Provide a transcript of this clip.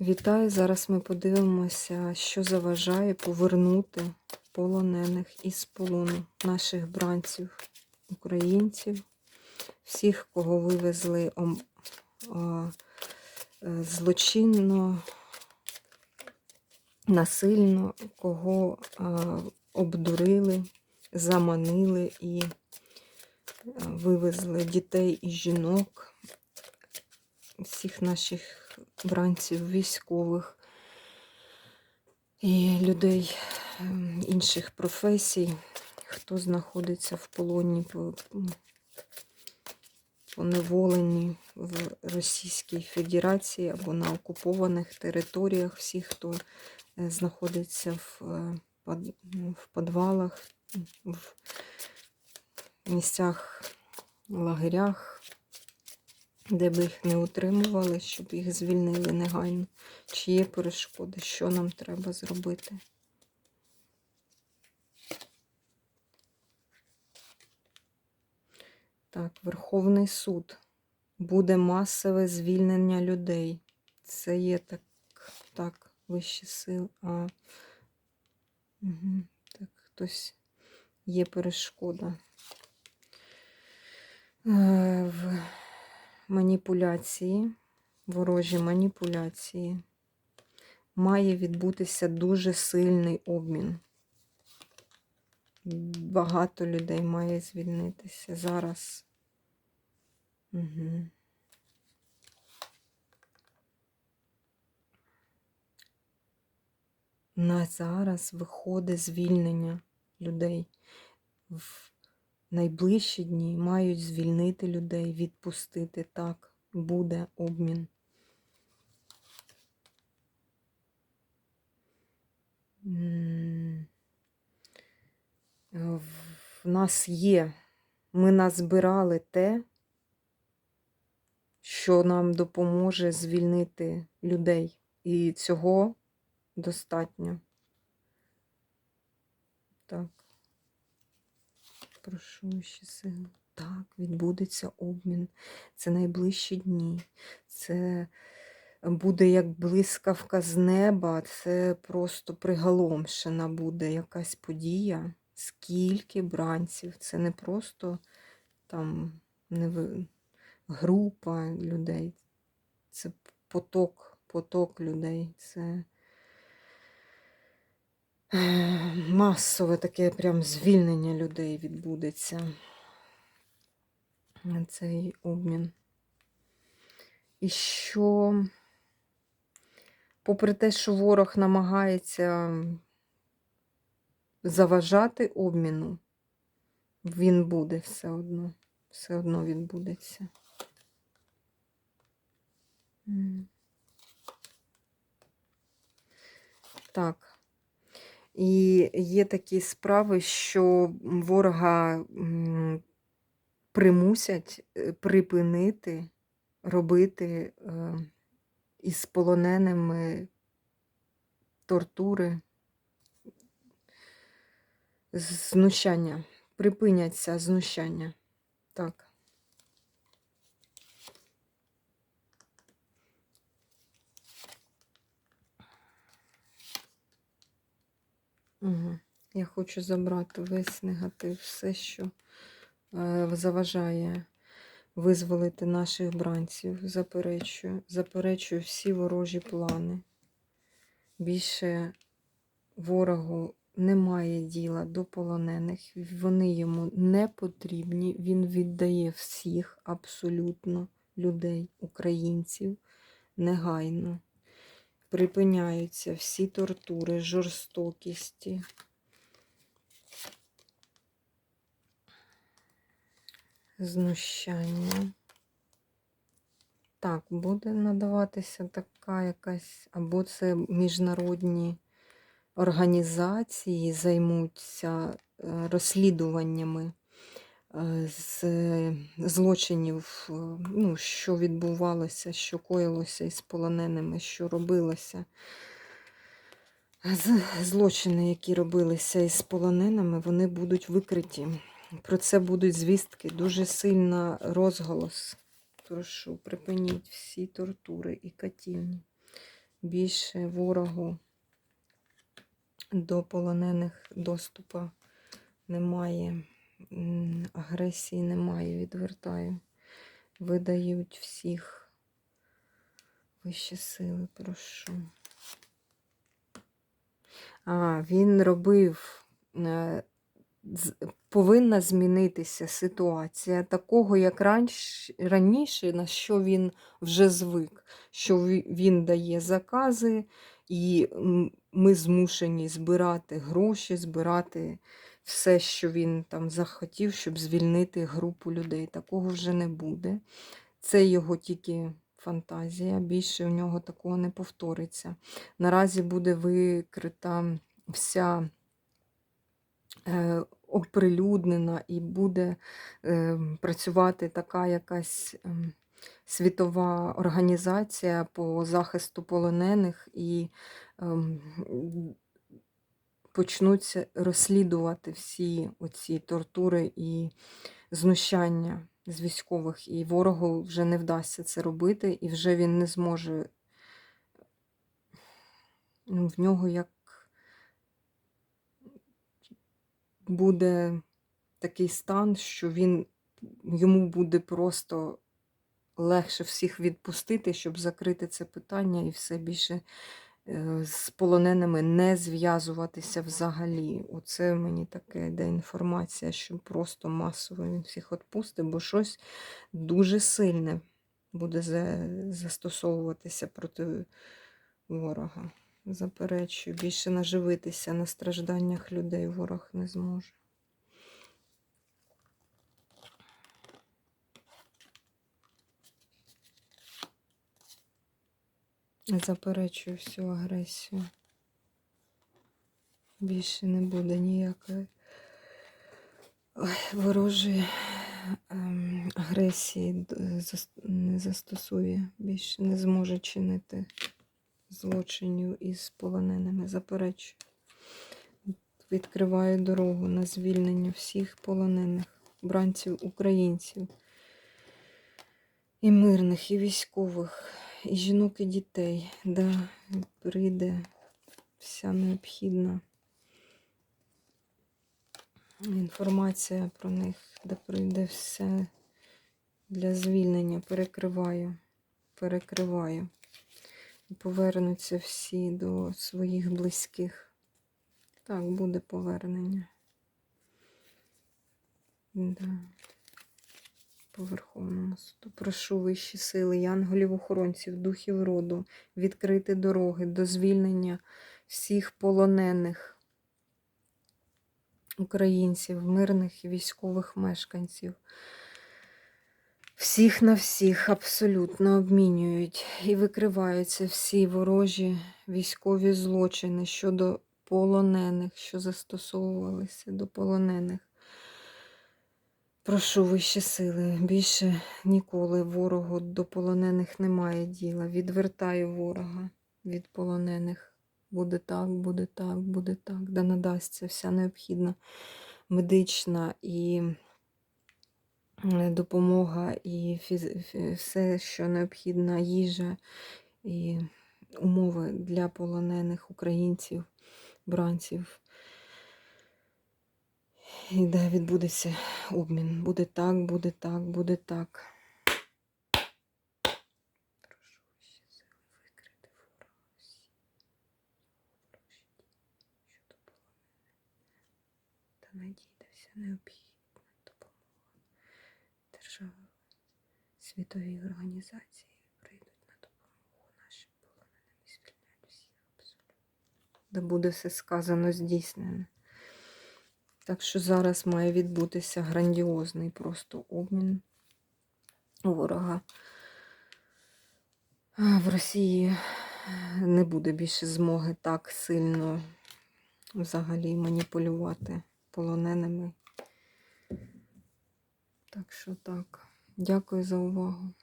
Вітаю! Зараз ми подивимося, що заважає повернути полонених із полону наших бранців, українців, всіх, кого вивезли е, злочинно, насильно, кого обдурили, заманили і е, вивезли дітей і жінок, всіх наших бранців, військових і людей ем, інших професій, хто знаходиться в полоні поневолені в Російській Федерації або на окупованих територіях, всі, хто е, знаходиться в, е, ну, в підвалах, в місцях, лагерях, де б їх не утримували, щоб їх звільнили негайно. Чи є перешкоди, що нам треба зробити? Так, Верховний суд. Буде масове звільнення людей. Це є так, так, вищі сили. А, угу, так, хтось є перешкода. Е, в маніпуляції, ворожі маніпуляції, має відбутися дуже сильний обмін. Багато людей має звільнитися зараз. Угу. На зараз виходить звільнення людей. Найближчі дні мають звільнити людей, відпустити так. Буде обмін. В нас є, ми назбирали те, що нам допоможе звільнити людей. І цього достатньо. Так. Прошу ще сили. Так, відбудеться обмін. Це найближчі дні. Це буде як блискавка з неба. Це просто приголомшена буде якась подія. Скільки бранців. Це не просто там не ви- група людей. Це поток, поток людей. Це масове таке прям звільнення людей відбудеться. Цей обмін. І що, попри те, що ворог намагається заважати обміну, він буде все одно. Все одно відбудеться. Так. І є такі справи, що ворога примусять е, припинити робити е, із полоненими тортури, знущання. Припиняться знущання. Так. Угу. Я хочу забрати весь негатив, все, що е, заважає визволити наших бранців. Заперечую, заперечую всі ворожі плани. Більше ворогу немає діла до полонених, вони йому не потрібні. Він віддає всіх абсолютно людей, українців негайно. Припиняються всі тортури, жорстокісті. Знущання. Так, буде надаватися така якась, або це міжнародні організації займуться е, розслідуваннями з злочинів, е, ну, що відбувалося, що коїлося із полоненими, що робилося. Злочини, які робилися із полоненими, вони будуть викриті. Про це будуть звістки, дуже сильна розголос. Прошу, припиніть всі тортури і катівні. більше ворогу до полонених доступу немає, агресії немає, відвертаю. Видають всіх вищі сили, прошу. А, він робив. е, Повинна змінитися ситуація такого, як раніше, на що він вже звик, що він дає закази, і ми змушені збирати гроші, збирати все, що він там захотів, щоб звільнити групу людей. Такого вже не буде. Це його тільки фантазія, більше у нього такого не повториться. Наразі буде викрита вся е, оприлюднена і буде е, працювати така якась ем, світова організація по захисту полонених і ем, почнуться розслідувати всі оці тортури і знущання з військових, і ворогу вже не вдасться це робити, і вже він не зможе. Ну, В нього як буде такий стан, що він йому буде просто легше всіх відпустити, щоб закрити це питання і все більше з полоненими не зв'язуватися взагалі. Оце мені таке йде інформація, що просто масово він всіх відпустить, бо щось дуже сильне буде застосовуватися проти ворога. Заперечую, більше наживитися на стражданнях людей ворог не зможе. Заперечую всю агресію. Більше не буде ніякої ворожої ем, агресії не застосує, більше не зможе чинити злочинів із полоненими. Заперечую. Відкриваю дорогу на звільнення всіх полонених бранців українців. І мирних, і військових, і жінок, і дітей, да прийде вся необхідна інформація про них, де прийде все для звільнення. Перекриваю, перекриваю. Повернуться всі до своїх близьких. Так, буде повернення. Да. По Верховному суду. Прошу вищі сили, янголів-охоронців, духів роду, відкрити дороги до звільнення всіх полонених українців, мирних і військових мешканців. Всіх на всіх абсолютно обмінюють і викриваються всі ворожі військові злочини щодо полонених, що застосовувалися до полонених. Прошу вищі сили, більше ніколи ворогу до полонених немає діла. Відвертаю ворога від полонених. Буде так, буде так, буде так. Да надасться вся необхідна медична і е, допомога, і все, що необхідна їжа і умови для полонених українців, бранців. І де відбудеться обмін. Буде так, буде так, буде так. Надійде вся необхідна допомога. Держави, світові організації прийдуть на допомогу нашим полоненим і звільнять всіх абсолютно. Да буде все сказано здійснене. Так що зараз має відбутися грандіозний просто обмін ворога. В Росії не буде більше змоги так сильно взагалі маніпулювати полоненими. Так що так. Дякую за увагу.